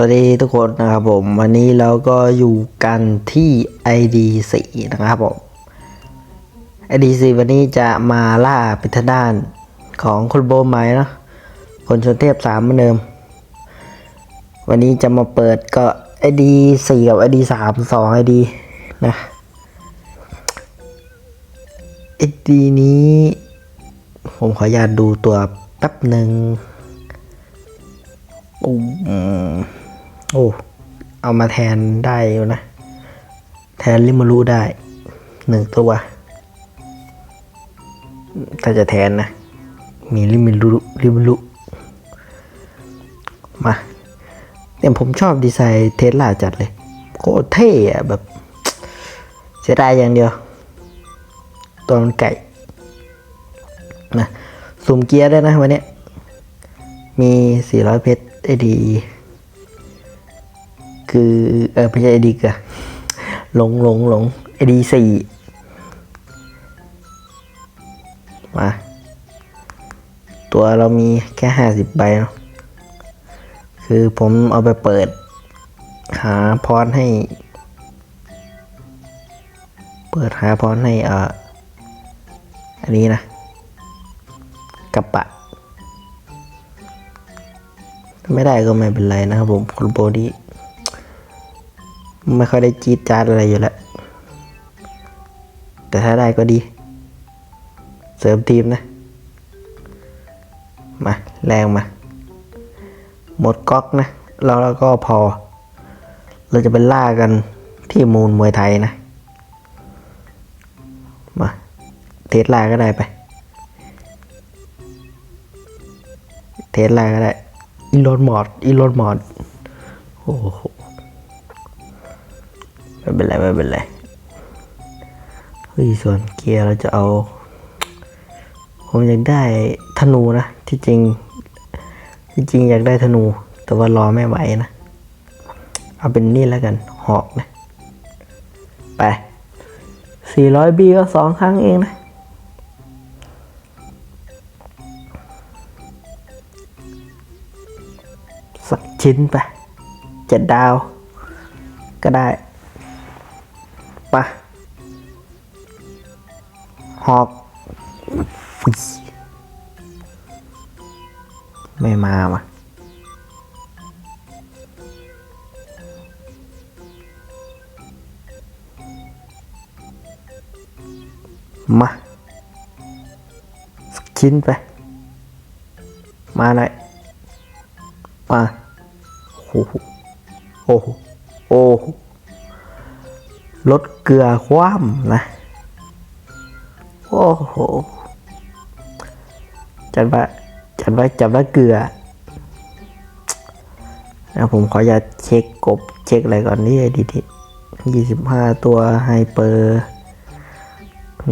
วัสดีทุกคนนะครับผม วันนี้เราก็อยู่กันที่ ID4 นะครับผม ID4 วันนี้จะมาล่าปิทด้านของคนโบไม้เนาะคนชนเทพสามเหมือนเดิม วันนี้จะมาเปิดก็ ID4 กับ ID3 สอง ID นะ ID นี้ ผมขออนุญาตดูตัวแป๊บหนึ่งอืม โอ้ เอามาแทนได้อยู่นะ แทนริมารุได้หนึ่งตัว ถ้าจะแทนนะ มีริมารุริมารุมาเนี่ยผมชอบดีไซน์เทสลาจัดเลย โคตรเท่อะแบบ เสียดายอย่างเดียว ตัวมันไก่นะสุ่มเกียร์ได้วยนะวันนี้ มี 400 เพชรไอดี คือเออไม่ใช่ไอดีเกะหลงหลงหลงไอดีสี่มา ตัวเรามีแค่50ใบเนาะคือผมเอาไปเปิด หาพรให้ เปิดหาพรให้เอ่ออันนี้นะกระปะ ไม่ได้ก็ไม่เป็นไรนะครับผมคุณโบดี้ ไม่ค่อยได้จีดจาดอะไรอยู่แล้ว แต่ถ้าได้ก็ดี เสริมทีมนะ มา แรงมา หมดก๊อกนะแล้วเราก็พอ เราจะไปล่ากันที่มูลมวยไทยนะ มา เทสลาก็ได้ไป เทสลาก็ได้ อีลอนมอดอีลอนมอดโอ้โห ไม่เป็นไรไม่เป็นไรเฮ้ยส่วนเกียร์เราจะเอา ผมอยากได้ธนูนะ ที่จริง ที่จริงอยากได้ธนู แต่ว่ารอไม่ไหวนะ เอาเป็นนี่แล้วกัน หอกนะ ไป 400 บีก็สองครั้งเองนะสักชิ้นไปเจ็ดดาว ก็ได้ ปะหอกไม่มาว่ะมาสกชิ้นไป มาหน่อยมาโอ้โหโอ้โหโอ้โห ลดเกลือคว่ำนะ โอ้โห จัดว่าจัดว่าจัดว่าเกลือนะผมขออยาเช็คกบเช็คอะไรก่อนนี่ดีดียี่สิบห้าตัวไฮเปอร์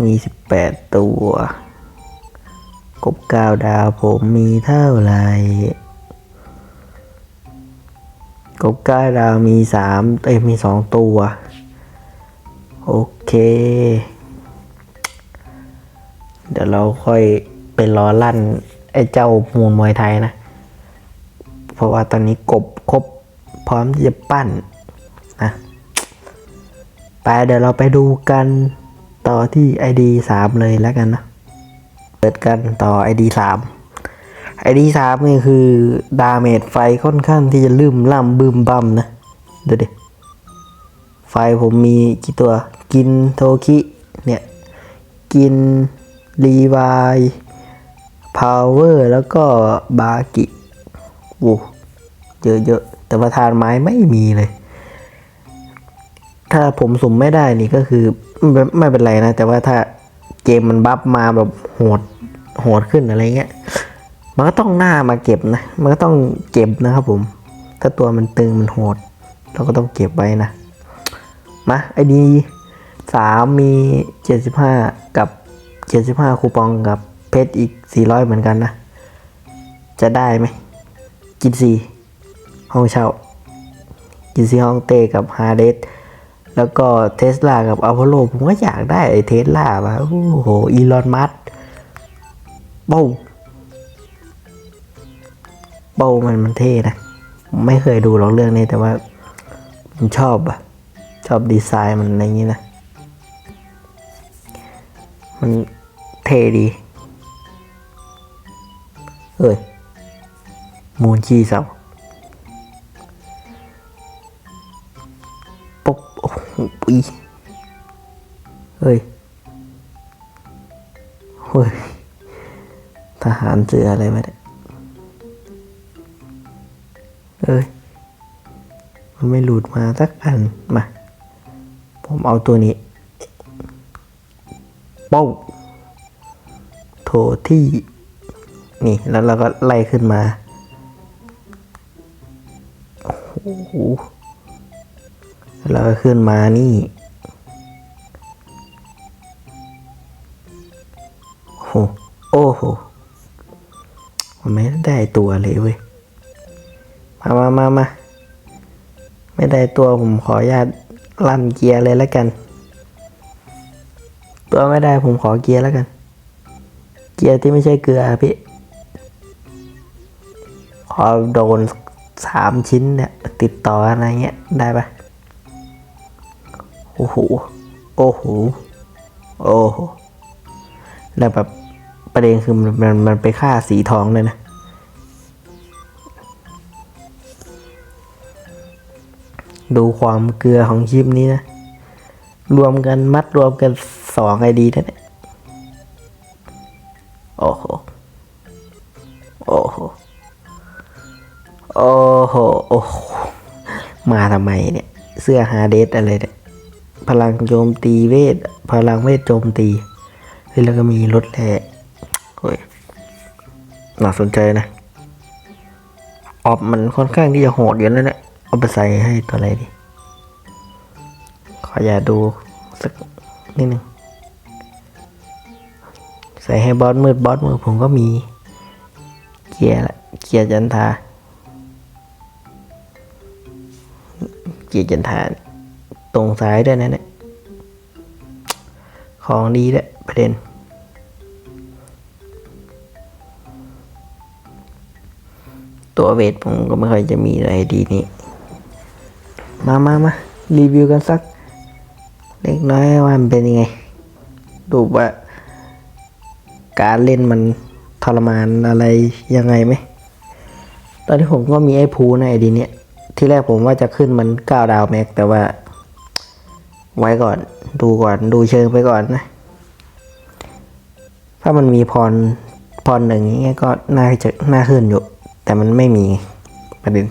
มีสิบแปดตัว กบก้าดาวผมมีเท่าไหร่กบก้าดาวมีสามเอ้ยมีสองตัว โอเค เดี๋ยวเราค่อยไปรอลั่น ไอ้เจ้ามูลมวยไทยนะ เพราะว่าตอนนี้กบครบพร้อมที่จะปั้นนะไปเดี๋ยวเราไปดูกันต่อที่ ID 3 เลยแล้วกันนะ เปิดกันต่อ ID 3ไอดีสามนี่คือ ดาเมจไฟค่อนข้างที่จะลืมล่ำบึมบัมนะ ดูดิ ไฟผมมีกี่ตัว กินโทคิเนี่ย กินรีวายพาวเวอร์แล้วก็บากิโอ้เยอะๆแต่ประธานไม้ไม่มีเลย ถ้าผมสุ่มไม่ได้นี่ก็คือไม่เป็นไรนะ แต่ว่าถ้าเกมมันบัฟมาแบบโหดโหดขึ้นอะไรเงี้ย มันก็ต้องหน้ามาเก็บนะ มันก็ต้องเก็บนะครับผม ถ้าตัวมันตึงมันโหด เราก็ต้องเก็บไว้นะ มาไอดี สามมีเจ็ดสิบห้ากับเจ็ดสิบห้าคูปองกับเพชรอีกสี่ร้อยเหมือนกันนะ จะได้ไหม กินซีห้องเช่า กินซีห้องเต้กับฮาเดสแล้วก็เทสลากับอัลพโลผมก็อยากได้ไอเทสลาว่ะโอ้โห อีลอนมัสบ้งเบามันมันเท่นะ ไม่เคยดูหรอกเรื่องนี้แต่ว่าผมชอบอะชอบดีไซน์มันอะไรอย่างนี้นะ มันเท่ดี เอ้ย มูนขี้เสาปุ๊บโอ้โหอีเฮ้ย เฮ้ย ทหารเสืออะไรมาเนี่ยเอ้ย มันไม่หลุดมาสักอัน มา ผมเอาตัวนี้ โป้งโถที่ นี่แล้วเราก็ไล่ขึ้นมาโอ้โหแล้วก็ขึ้นมานี่โอ้โหโอ้โหมันไม่ได้ตัวเลยเว้ย มามามามาไม่ได้ตัวผมขออนุญาตลั่นเกียร์เลยแล้วกัน ตัวไม่ได้ผมขอเกียร์แล้วกัน เกียร์ที่ไม่ใช่เกลือพี่ ขอโดนสามชิ้นเนี่ย ติดต่ออะไรเงี้ยได้ปะโอ้โห โอ้โห โอ้โห แล้วแบบประเด็นคือมันมันมันไปฆ่าสีทองเลยนะ ดูความเกลือของคลิปนี้นะ รวมกันมัดรวมกัน สองไอดีนั่นโอ้โห โอ้โห โอ้โห โอ้โห มาทำไมเนี่ย เสื้อฮาเดสอะไรเนี่ย พลังโจมตีเวท พลังเวทโจมตี แล้วก็มีรถแหล่เฮ้ยน่าสนใจนะ ออบมันค่อนข้างที่จะโหดอยู่นั่นแหละเอาไปใส่ให้ตัวอะไรดี ขออย่าดูสักนิดหนึ่ง ใส่ให้บอสมืดบอสมืดผมก็มี เกียร์เกียร์จันทา เกียร์จันทาตรงซ้ายด้วยนะเนี่ยของดีด้วยประเด็น ตัวเวทผมก็ไม่ค่อยจะมีอะไรดีนี้มามามารีวิวกันสัก เล็กน้อยว่ามันเป็นยังไงดูว่า การเล่นมันทรมานอะไรยังไงไหม ตอนที่ผมก็มีไอ้พูในไอดีเนี้ยที่แรกผมว่าจะขึ้นมันก้าดาวแม็ก แต่ว่า ไว้ก่อน ดูก่อน ดูเชิงไปก่อนนะ ถ้ามันมีพร พรหนึ่งอย่างเงี้ยก็น่าจะน่าขึ้นอยู่ แต่มันไม่มีประเด็น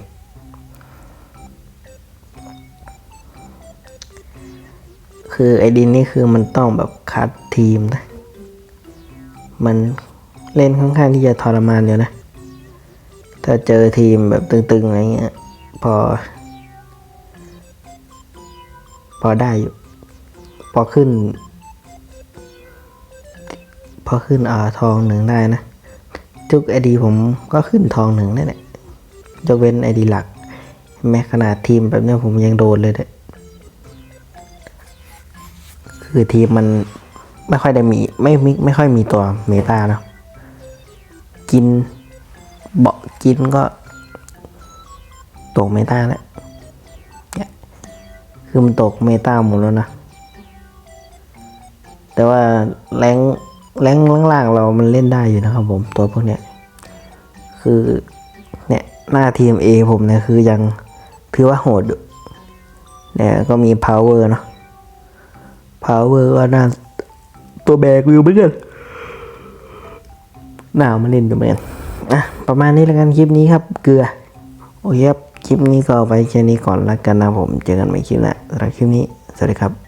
คือไอดินนี่คือมันต้องแบบคัดทีมนะ มันเล่นค่อนข้างที่จะทรมานอยู่นะ ถ้าเจอทีมแบบตึงๆอะไรเงี้ย พอ พอได้อยู่ พอขึ้น พอขึ้นอ่าทองหนึ่งได้นะ ทุกไอดีผมก็ขึ้นทองหนึ่งนั่นแหละยกเว้นไอดีหลัก แม้ขนาดทีมแบบเนี้ยผมยังโดนเลยเด้คือทีมมัน ไม่ค่อยได้มีไม่ไม่ไม่ค่อยมีตัวเมตาเนอะกินเบาะกินก็ตกเมตาแล้วเนี่ยคือมันตกเมตาหมดแล้วนะ แต่ว่าแรงแรงล่างๆเรามันเล่นได้อยู่นะครับผมตัวพวกเนี้ยคือเนี่ยหน้าทีม A ผมเนี่ยคือยังถือว่าโหดเนี่ยก็มี power เนาะ power ก็น่า ตัวแบกวิวเหมือนกันหนาวมาเล่นดูเหมือนกันอะประมาณนี้แล้วกันคลิปนี้ครับ เกลือ โอเคครับ คลิปนี้ก็ไว้แค่นี้ก่อนแล้วกันนะผม เจอกันใหม่คลิปหน้าสำหรับคลิปนี้ สวัสดีครับ